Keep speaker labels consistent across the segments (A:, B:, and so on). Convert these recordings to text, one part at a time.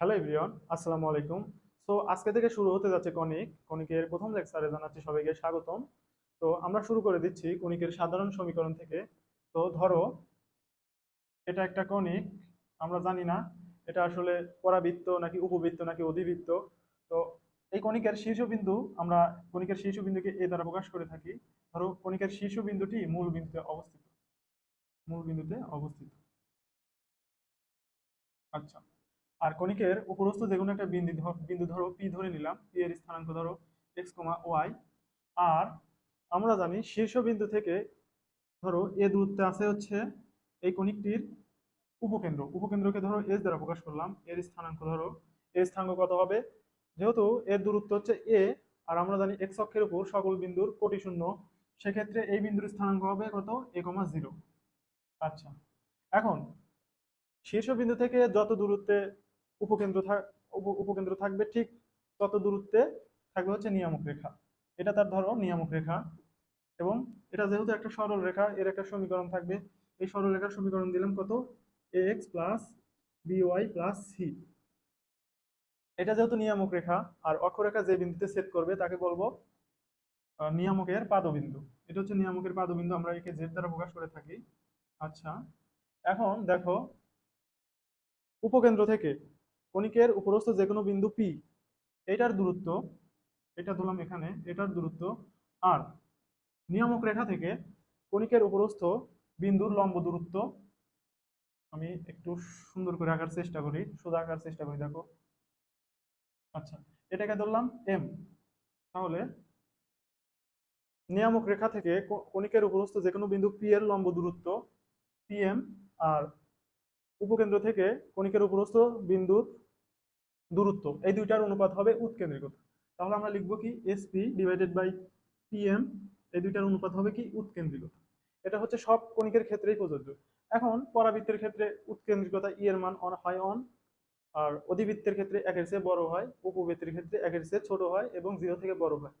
A: Hello everyone, আসসালামু আলাইকুম। So আজকে থেকে শুরু হতে যাচ্ছে কনিক কনিকের প্রথম লেকচারে জানাচ্ছি সবাইকে স্বাগতম। তো আমরা শুরু করে দিচ্ছি কনিকের সাধারণ সমীকরণ থেকে। তো ধরো, এটা একটা কনিক আমরা জানি না, এটা আসলে পরাবৃত্ত নাকি উপবৃত্ত নাকি অধিবৃত্ত। তো এই কণিকের শীর্ষবিন্দু, আমরা কণিকের শীর্ষবিন্দুকে এ দ্বারা প্রকাশ করে থাকি। ধরো, কণিকের শীর্ষবিন্দুটি মূল বিন্দুতে অবস্থিত। মূল বিন্দুতে অবস্থিত। আচ্ছা। আর কণিকের উপরস্থ যে কোনো একটা বিন্দু বিন্দু ধরো পি ধরে নিলাম পি এর স্থানাঙ্ক ধরো এক্স কমা ওয়াই আর আমরা জানি শীর্ষবিন্দু থেকে ধরো এ দূরত্বে আছে হচ্ছে এই কণিকটির উপকেন্দ্র। উপকেন্দ্রকে ধরো এস দ্বারা প্রকাশ করলাম, এর স্থানাঙ্ক ধরো, এর স্থানাঙ্ক কত হবে? যেহেতু এর দূরত্ব হচ্ছে এ আর আমরা জানি এক্স অক্ষের উপর সকল বিন্দুর কোটি শূন্য, সেক্ষেত্রে এই বিন্দুর স্থানাঙ্ক হবে কত? এ কমা জিরো আচ্ছা এখন শীর্ষবিন্দু থেকে যত দূরত্বে উপকেন্দ্র উপকেন্দ্র থাকবে ঠিক তত দূরত্বে থাকবে হচ্ছে নিয়ামক রেখা। এটা তার ধরো নিয়ামক রেখা। এবং এটা যেহেতু একটা সরল রেখা, এর একটা সমীকরণ থাকবে। এই সরল রেখার সমীকরণ দিলাম কত? A x plus b y plus c এটা যেহেতু নিয়ামক রেখা, আর অক্ষরেখা যে বিন্দুতে সেট করবে তাকে বলব নিয়ামকের পাদবিন্দু। এটা হচ্ছে নিয়ামকের পাদবিন্দু, আমরা একে জেড দ্বারা প্রকাশ করে থাকি। আচ্ছা এখন দেখো, উপকেন্দ্র থেকে কণিকের উপরস্থ যে কোনো বিন্দু পি এটার দূরত্ব, এটা ধরলাম এখানে, এটার দূরত্ব আর নিয়ামক রেখা থেকে কণিকের উপরস্থ বিন্দুর লম্ব দূরত্ব, আমি একটু সুন্দর করে আঁকার চেষ্টা করি, সোজা আঁকার চেষ্টা করি, দেখো। আচ্ছা এটাকে ধরলাম এম তাহলে নিয়ামক রেখা থেকে কণিকের উপরস্থ যে কোনো বিন্দু পি এর লম্ব দূরত্ব পিএম আর উপকেন্দ্র থেকে কণিকের উপরস্থ বিন্দুর দূরত্ব। এই দুইটার অনুপাত হবে উৎকেন্দ্রিকতা তাহলে আমরা লিখব কি? এসপি ডিভাইডেড বাই পিএম এই দুইটার অনুপাত হবে কি? উৎকেন্দ্রিকতা এটা হচ্ছে সব কণিকের ক্ষেত্রেই প্রযোজ্য। এখন পরাবৃত্তের ক্ষেত্রে উৎকেন্দ্রিকতা ই এর মান অন হয় অন আর অধিবৃত্তের ক্ষেত্রে একের চেয়ে বড় হয়, উপবৃত্তের ক্ষেত্রে একের চেয়ে ছোট হয় এবং জিরো থেকে বড় হয়।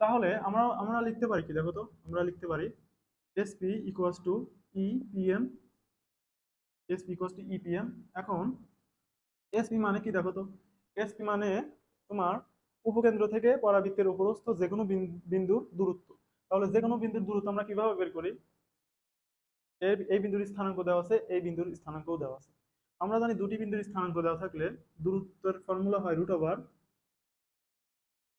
A: তাহলে আমরা আমরা লিখতে পারি কি? দেখো তো, আমরা লিখতে পারি SP equals to E PM SP equals to EPM এখন এসপি মানে কি দেখো তো? এসপি মানে তোমার উপকেন্দ্র থেকে পরাবৃত্তের উপরস্থ যে কোনো বিন- বিন্দুর দূরত্ব। তাহলে যে কোনো বিন্দুর দূরত্ব আমরা কীভাবে বের করি? এই বিন্দুর স্থানাঙ্ক দেওয়া আছে, এই বিন্দুর স্থানাঙ্কও দেওয়া আছে। আমরা জানি দুটি বিন্দুর স্থানাঙ্ক দেওয়া থাকলে দূরত্বের ফর্মুলা হয় রুট ওভার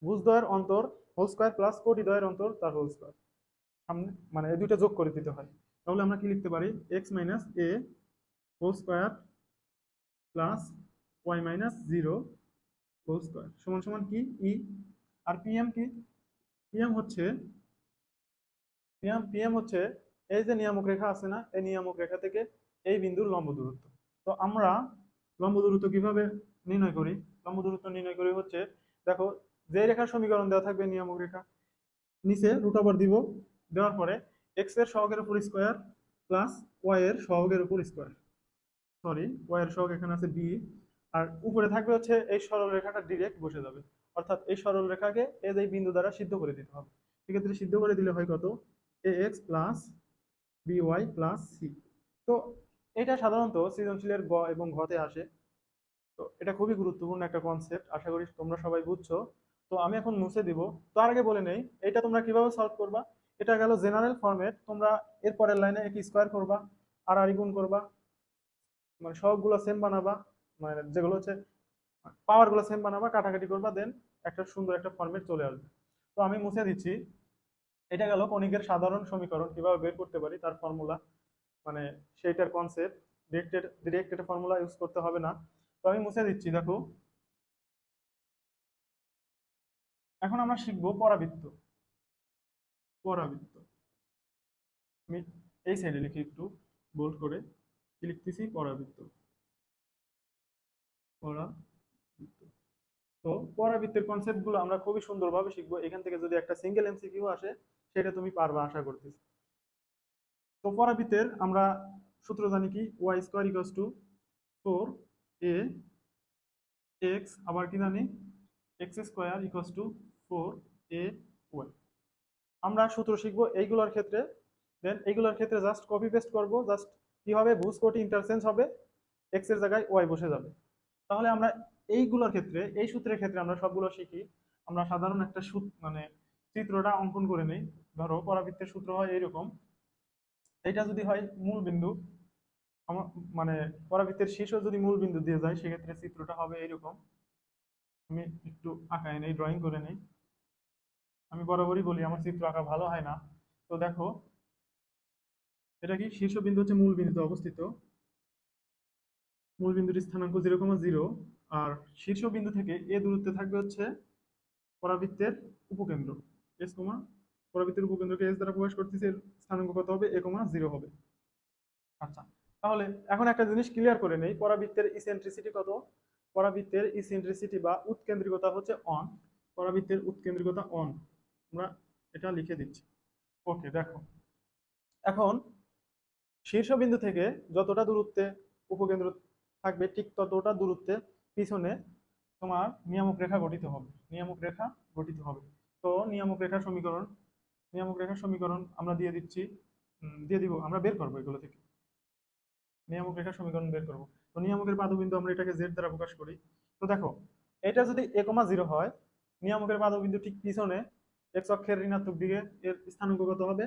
A: ভুজদ্বয়ের অন্তর হোল স্কোয়ার প্লাস কোটি দ্বয়ের অন্তর তার হোল স্কোয়ার সামনে মানে এই দুইটা যোগ করে দিতে হয়। তাহলে আমরা কি লিখতে পারি? X minus a whole square plus y minus zero whole square সমান সমান কি? ই আর পিএম কি? পিএম হচ্ছে পিএম পিএম হচ্ছে এই যে নিয়ামক রেখা আছে না, এই নিয়ামক রেখা থেকে এই বিন্দুর লম্ব দূরত্ব। তো আমরা লম্ব দূরত্ব কীভাবে নির্ণয় করি? লম্ব দূরত্ব নির্ণয় করি হচ্ছে, দেখো, যে রেখার সমীকরণ দেওয়া থাকবে নিয়ামক রেখা, নিচে রুট ওভার দিব, দেওয়ার পরে এক্সের সহগের উপর স্কোয়ার প্লাস ওয়াই এর সহগের উপর স্কোয়ার সরি ওয়াই এর সহগ এখানে আছে বি আর উপরে থাকবে হচ্ছে এই সরল রেখাটা ডিরেক্ট বসে যাবে। অর্থাৎ এই সরল রেখাকে এর এই বিন্দু দ্বারা সিদ্ধ করে দিতে হবে। সেক্ষেত্রে সিদ্ধ করে দিলে হয় কত? A x plus b y plus c তো এটা সাধারণত সৃজনশীলের গ এবং ঘতে আসে। তো এটা খুবই গুরুত্বপূর্ণ একটা কনসেপ্ট আশা করি তোমরা সবাই বুঝছ। তো আমি এখন মুছে দিব। তার আগে বলে নেই, এটা তোমরা কীভাবে সলভ করবা? এটা গেল জেনারেল ফরম্যাট তোমরা এর পরের লাইনে এক স্কোয়ার করবা, আর আর গুণ করবা। মানে সবগুলো সেম বানাবা। মানে যেগুলো হচ্ছে পাওয়ারগুলো সেম বানাবা, কাটাকাটি করবা দেন একটা সুন্দর একটা ফরম্যাট চলে আসবে। তো আমি মুছে দিচ্ছি। এটা গেল কণিকের সাধারণ সমীকরণ, কীভাবে বের করতে পারি তার ফর্মুলা মানে সেইটার concept directed direct formula use করতে হবে না। তো আমি মুছে দিচ্ছি, দেখো। এখন আমরা শিখব পরাবৃত্ত। পরাবৃত্ত। আমি এই সাইডে লিখি একটু বোল্ড করে। লিখতেছি? পরাবৃত্ত। তো পরাবৃত্তের কনসেপ্টগুলো আমরা খুবই সুন্দরভাবে শিখব। এখান থেকে যদি একটা সিঙ্গেল এমসিকিউ আসে, সেটা তুমি পারবা আশা করতেছি। তো পরাবৃত্তের আমরা সূত্র জানি কি? Y square equals to four a x আবার কি জানি? X square equals to four a y আমরা সূত্র শিখব এইগুলোর ক্ষেত্রে। দেন এইগুলোর ক্ষেত্রে জাস্ট কপি পেস্ট করব। জাস্ট কি হবে ভুজ কোটি ইন্টারচেঞ্জ হবে। এক্সের জায়গায় ওয়াই বসে যাবে। তাহলে আমরা এইগুলোর ক্ষেত্রে, এই সূত্রের ক্ষেত্রে আমরা সবগুলো শিখি। আমরা সাধারণ একটা সূত্র মানে চিত্রটা অঙ্কন করে নেই। ধরো, পরাবৃত্তের সূত্র হয় এইরকম। এটা যদি হয় মূল বিন্দু মানে পরাবৃত্তের শীর্ষ যদি মূল বিন্দু দিয়ে যায়, সেক্ষেত্রে চিত্রটা হবে এইরকম। আমি একটু আঁকায় নেই ড্রয়িং করে নেই। আমি বরাবরই বলি, আমার চিত্র আঁকা ভালো হয় না। তো দেখো, এটা কি? শীর্ষ বিন্দু হচ্ছে মূল বিন্দুতে অবস্থিত। মূল বিন্দুটির স্থানাঙ্ক জিরো কমা জিরো আর শীর্ষ বিন্দু থেকে এ দূরত্বে থাকবে হচ্ছে পরাবৃত্তের উপকেন্দ্র। এস কমা পরাবৃত্তের উপকেন্দ্রকে এস দ্বারা প্রকাশ করতেছে স্থানাঙ্ক কত হবে? এ কমা জিরো হবে। আচ্ছা তাহলে এখন একটা জিনিস ক্লিয়ার করে নেই। পরাবৃত্তের ইসেন্ট্রিসিটি কত? পরাবৃত্তের ইসেন্ট্রিসিটি বা উৎকেন্দ্রিকতা হচ্ছে অন পরাবৃত্তের উৎকেন্দ্রিকতা অন আমরা এটা লিখে দিচ্ছি। ওকে দেখো। এখন শীর্ষবিন্দু থেকে যতটা দূরত্বে উপকেন্দ্র থাকবে ঠিক ততটা দূরত্বের পিছনে তোমার নিয়ামক রেখা গঠিত হবে। নিয়ামক রেখা গঠিত হবে। তো নিয়ামক রেখার সমীকরণ, নিয়ামক রেখার সমীকরণ আমরা দিয়ে দিচ্ছি দিয়ে দিব, আমরা বের করব এগুলো থেকে। নিয়ামক রেখার সমীকরণ বের করব। তো নিয়ামকের পাদবিন্দু আমরা এটাকে জেড দ্বারা প্রকাশ করি। তো দেখো, এটা যদি এ কমা জিরো হয়, নিয়ামকের পাদবিন্দু ঠিক পিছনে এক্স অক্ষের ঋণাত্মক দিকে এর স্থানাঙ্ক হবে?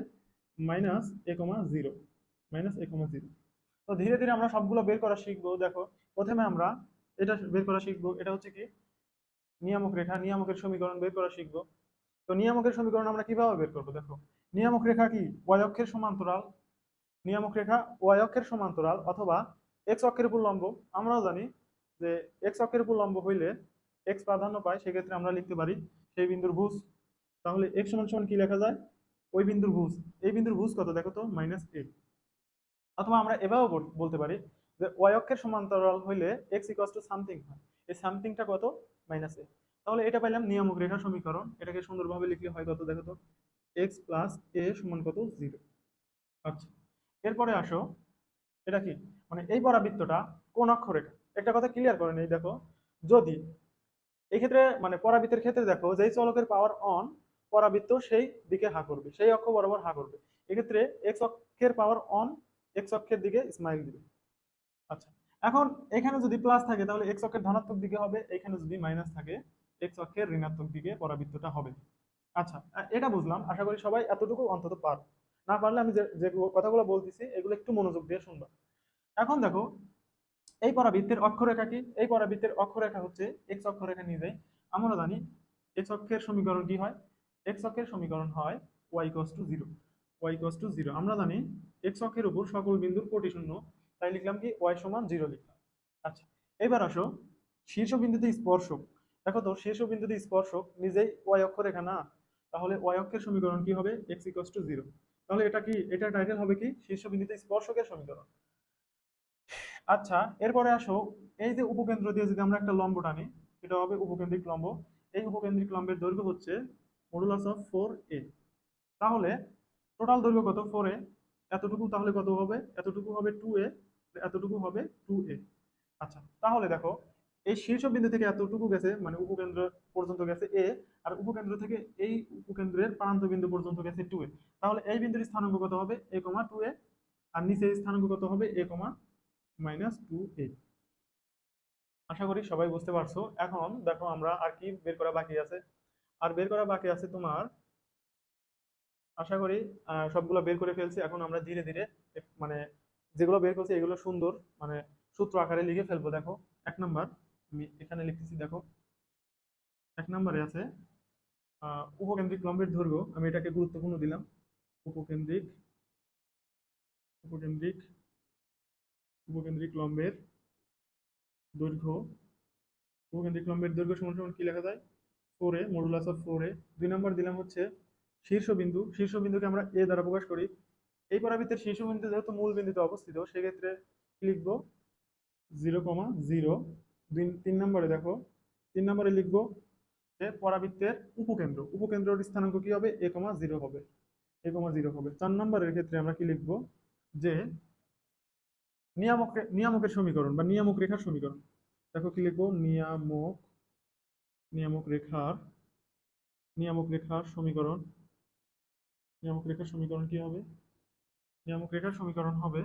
A: Minus a comma zero. Minus a comma zero. তো ধীরে ধীরে আমরা সবগুলো বের করা শিখব। দেখো, প্রথমে আমরা এটা বের করা শিখব। এটা হচ্ছে কি? নিয়ামক রেখা, নিয়ামকের সমীকরণ বের করা শিখব। তো নিয়ামকের সমীকরণ আমরা কীভাবে বের করব? দেখো, নিয়ামক রেখা কি? ওয়াই অক্ষের সমান্তরাল। নিয়ামক রেখা ওয়াই অক্ষের সমান্তরাল অথবা এক্স অক্ষের উপর লম্ব আমরাও জানি যে এক্স অক্ষের উপর লম্ব হইলে এক্স প্রাধান্য পায়, সেক্ষেত্রে আমরা লিখতে পারি সেই বিন্দুর ভুজ। তাহলে এক্স সমান সমান কি লেখা যায়? ওই বিন্দুর ভুজ। এই বিন্দুর ভুজ কত? দেখো তো মাইনাস এ অথবা আমরা এভাবেও বল- বলতে পারি যে ওয়াই অক্ষের সমান্তরাল হইলে এক্স ইকোয়াস টু সামথিং হয়। এই সামথিংটা কত? মাইনাস এ তাহলে এটা পাইলাম নিয়ামক রেখা সমীকরণ। এটাকে সুন্দরভাবে লিখলে হয় কত দেখো তো? এক্স প্লাস এ সমান কত? জিরো আচ্ছা এরপরে আসো। এটা কি? মানে এই পরাবৃত্তটা কোন অক্ষরেখা একটা কথা ক্লিয়ার করে নেই, দেখো। যদি এই ক্ষেত্রে মানে পরাবৃত্তের ক্ষেত্রে দেখো যেই চলকের পাওয়ার অন পরাবৃত্ত সেই দিকে হা করবে, সেই অক্ষ বরাবর হা করবে। এক্ষেত্রে এক্স অক্ষের পাওয়ার অন এক্স অক্ষের দিকে স্মাইল দিবে। আচ্ছা এখন এখানে যদি প্লাস থাকে, তাহলে এক্স অক্ষের ধনাত্মক দিকে হবে, এখানে যদি মাইনাস থাকে এক্স অক্ষের ঋণাত্মক দিকে পরাবৃত্তটা হবে। আচ্ছা এটা বুঝলাম, আশা করি সবাই এতটুকু অন্তত পার। না পারলে আমি যে কথাগুলো বলতেছি, এগুলো একটু মনোযোগ দিয়ে শুনবা। এখন দেখো, এই পরাবৃত্তের অক্ষরেখা কি? এই পরাবৃত্তের অক্ষরেখা হচ্ছে এক্স অক্ষরেখা নিয়ে যায় আমরা জানি এক্স অক্ষের সমীকরণ কি হয়? এক্স অক্ষের সমীকরণ হয় y equals to zero y equals to zero আমরা জানি এক্স অক্ষের উপর সকল বিন্দুর কোটি শূন্য। তাই লিখলাম কি? ওয়াই সমান জিরো লিখলাম। আচ্ছা এবার আসো শীর্ষ বিন্দুতে স্পর্শক। দেখো তো, শীর্ষ বিন্দুতে স্পর্শক, নিজেই ওয়াই অক্ষরেখা না? তাহলে ওয়াই অক্ষের সমীকরণ কি হবে? এক্স ইকস টু জিরো তাহলে এটা কি, এটা টাইটেল হবে কি? শীর্ষ বিন্দুতে স্পর্শকের সমীকরণ। আচ্ছা এরপরে আসো, এই যে উপকেন্দ্র দিয়ে যদি আমরা একটা লম্ব টানি এটা হবে উপকেন্দ্রিক লম্ব। এই উপকেন্দ্রিক লম্বের দৈর্ঘ্য হচ্ছে মডুলাস অফ ফোর এ তাহলে টোটাল দৈর্ঘ্য কত? ফোর এ এতটুকু তাহলে কত হবে? এতটুকু হবে টু এ এতটুকু হবে টু এ আচ্ছা তাহলে দেখো, এই শীর্ষ বিন্দু থেকে এতটুকু গেছে মানে উপকেন্দ্র পর্যন্ত গেছে এ আর উপকেন্দ্র থেকে এই উপকেন্দ্রের প্রান্ত বিন্দু পর্যন্ত গেছে টু এ তাহলে এই বিন্দুর স্থানাঙ্ক কত হবে? এ কমা টু এ আর নিচে স্থানাঙ্ক কত হবে? এ কমা মাইনাস টু এ আশা করি সবাই বুঝতে পারছ। এখন দেখো আমরা আর কি বের করা বাকি আছে। আর বের করা বাকি আছে তোমার আশা করি সবগুলো বের করে ফেলছি। এখন আমরা ধীরে ধীরে মানে যেগুলো বের করছি এগুলো সুন্দর মানে সূত্র আকারে লিখে ফেলব। দেখো, এক নাম্বার, আমি এখানে লিখতেছি, দেখো, এক নম্বরে আছে উপকেন্দ্রিক লম্বের দৈর্ঘ্য, আমি এটাকে গুরুত্বপূর্ণ দিলাম। উপকেন্দ্রিক উপকেন্দ্রিক উপকেন্দ্রিক লম্বের দৈর্ঘ্য, উপকেন্দ্রিক লম্বের দৈর্ঘ্য সমান সমান কি লেখা যায়? ফোর মডুলাস অফ ফোর দুই নম্বর দিলাম হচ্ছে শীর্ষবিন্দু, শীর্ষবিন্দুকে আমরা এ দ্বারা প্রকাশ করি। এই পরাবৃত্তের শীর্ষবিন্দু যেহেতু মূল বিন্দুতে অবস্থিত, সেক্ষেত্রে লিখব? Zero comma zero. দুই, তিন নম্বরে দেখো, তিন নম্বরে লিখব যে পরাবৃত্তের উপকেন্দ্র। উপকেন্দ্রের স্থানাঙ্ক কি হবে? এ কমা জিরো হবে। এ কমা জিরো হবে। চার নম্বরের ক্ষেত্রে আমরা কি লিখব? যে নিয়ামক নিয়ামকের সমীকরণ বা নিয়ামক রেখার সমীকরণ। দেখো কি লিখব? নিয়ামক নিয়ামক রেখার নিয়ামক রেখার সমীকরণ। নিয়ামক রেখার সমীকরণ কি হবে? নিয়ামক রেখার সমীকরণ হবে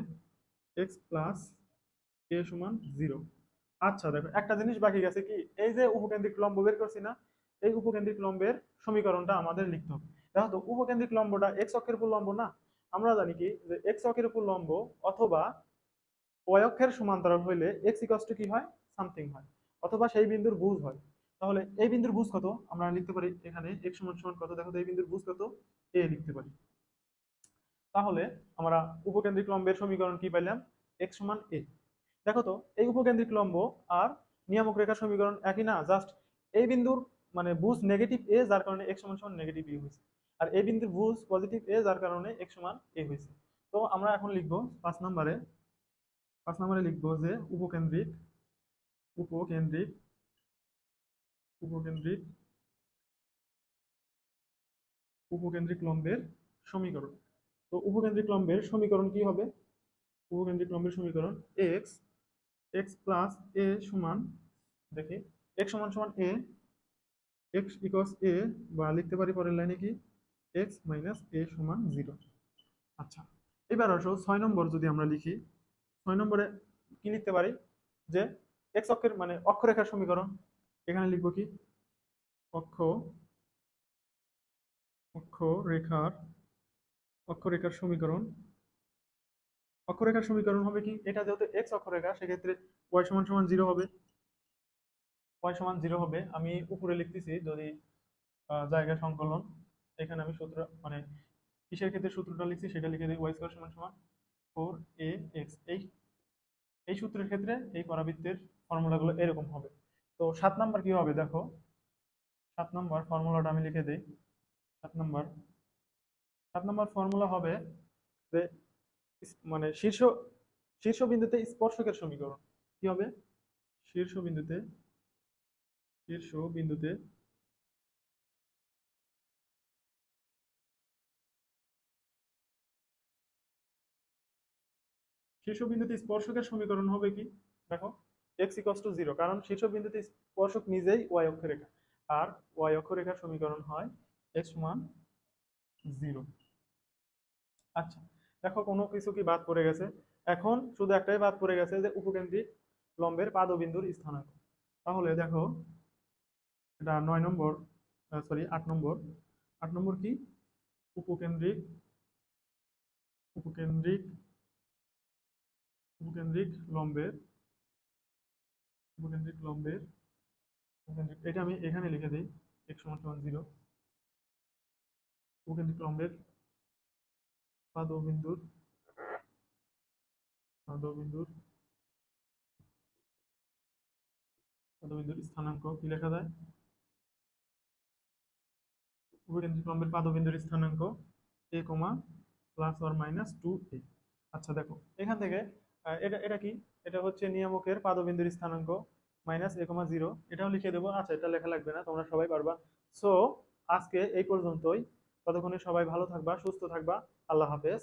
A: এক্স প্লাস এ সমান জিরো আচ্ছা দেখো, একটা জিনিস বাকি গেছে কি? এই যে উপকেন্দ্রিক লম্ব বের করছি না, এই উপকেন্দ্রিক লম্বের সমীকরণটা আমাদের লিখতে হবে। দেখো তো, উপকেন্দ্রিক লম্বটা এক্স অক্ষের উপর লম্ব না? আমরা জানি কি যে এক্স অক্ষের উপর লম্ব অথবা অক্ষের সমান্তরাল হইলে এক্স ইকস টু কি হয়? সামথিং হয়। অথবা সেই বিন্দুর ভুজ হয়। তাহলে এই বিন্দুর ভুজ কত? আমরা লিখতে পারি এখানে এক সমান সমান কত? দেখো এই বিন্দুর ভুজ কত? এ লিখতে পারি। তাহলে আমরা উপকেন্দ্রিক লম্বের সমীকরণ কি পাইলাম? এক্স সমান এ দেখো তো, এই উপকেন্দ্রিক লম্ব আর নিয়ামক রেখার সমীকরণ একই না? জাস্ট এই বিন্দুর মানে ভুজ নেগেটিভ এ যার কারণে এক্স সমান সমান নেগেটিভ এ হয়েছে। আর এই বিন্দুর ভুজ পজিটিভ এ যার কারণে এক্স সমান এ হয়েছে। তো আমরা এখন লিখব পাঁচ নম্বরে পাঁচ নম্বরে লিখব যে উপকেন্দ্রিক উপকেন্দ্রিক উপকেন্দ্রিক উপকেন্দ্রিক লম্বের সমীকরণ। তো উপকেন্দ্রিক লম্বের সমীকরণ কি হবে? উপকেন্দ্রিক লম্বের সমীকরণ এক্স এক্স প্লাস এ সমান, দেখি এক্স সমান সমান এ এক্স ইকস এ বা লিখতে পারি পরের লাইনে কি? এক্স মাইনাস এ সমান জিরো আচ্ছা এবার আসো ছয় নম্বর যদি আমরা লিখি, ছয় নম্বরে কি লিখতে পারি? যে এক্স অক্ষের মানে অক্ষরেখার সমীকরণ। এখানে লিখব কি? অক্ষ অক্ষ রেখার অক্ষরেখার সমীকরণ। অক্ষরেখার সমীকরণ হবে কি? এটা যেহেতু এক্স অক্ষরেখা সেক্ষেত্রে ওয়াই সমান সমান জিরো হবে। ওয়াই সমান জিরো হবে। আমি উপরে লিখতেছি যদি জায়গা সংকলন। এখানে আমি সূত্র মানে কিসের ক্ষেত্রে সূত্রটা লিখছি সেটা লিখে দিই। ওয়াই স্কোয়ার সমান সমান ফোর এ এক্স এই এই সূত্রের ক্ষেত্রে এই পরাবৃত্তের ফর্মুলাগুলো এরকম হবে। তো সাত নাম্বার কি হবে দেখো? সাত নাম্বার ফর্মুলাটা আমি লিখে দিই। সাত নাম্বার। সাত নাম্বার ফর্মুলা হবে যে মানে শীর্ষ শীর্ষ বিন্দুতে স্পর্শকের সমীকরণ। কি হবে? শীর্ষ বিন্দুতে শীর্ষ বিন্দুতে শীর্ষ বিন্দুতে স্পর্শকের সমীকরণ হবে কি? দেখো। এক্স ইকস টু জিরো, কারণ শীর্ষ বিন্দুতে স্পর্শক নিজেই ওয়াই অক্ষরেখা আর ওয়াই অক্ষরেখার সমীকরণ হয় এক্স ওয়ান জিরো। আচ্ছা দেখো কোনো কিছু কি বাদ পড়ে গেছে? এখন শুধু একটাই বাদ পড়ে গেছে যে উপকেন্দ্রিক লম্বের পাদবিন্দুর স্থানাঙ্ক। তাহলে দেখো, এটা নয় নম্বর সরি আট নম্বর। আট নম্বর কি? উপকেন্দ্রিক উপকেন্দ্রিক উপকেন্দ্রিক লম্বের উপকেন্দ্রিক লম্বের উপকেন্দ্রিক এটা আমি এখানে লিখে দিই এক সমান সমান জিরো উপকেন্দ্রিক লম্বের পাদবিন্দুর পাদবিন্দুর পাদবিন্দুর স্থানাঙ্ক কি লেখা যায়? উপকেন্দ্রিক লম্বের পাদবিন্দুর স্থানাঙ্ক a comma plus or minus two a আচ্ছা দেখো, এখান থেকে এটা এটা কি? এটা হচ্ছে নিয়ামকের পাদবিন্দুর স্থানাঙ্ক মাইনাস এ কমা জিরো। এটাও লিখে দেবো। আচ্ছা এটা লেখা লাগবে না, তোমরা সবাই পারবা। সো আজকে এই পর্যন্তই। ততক্ষণে সবাই ভালো থাকবা, সুস্থ থাকবা। আল্লাহ হাফেজ।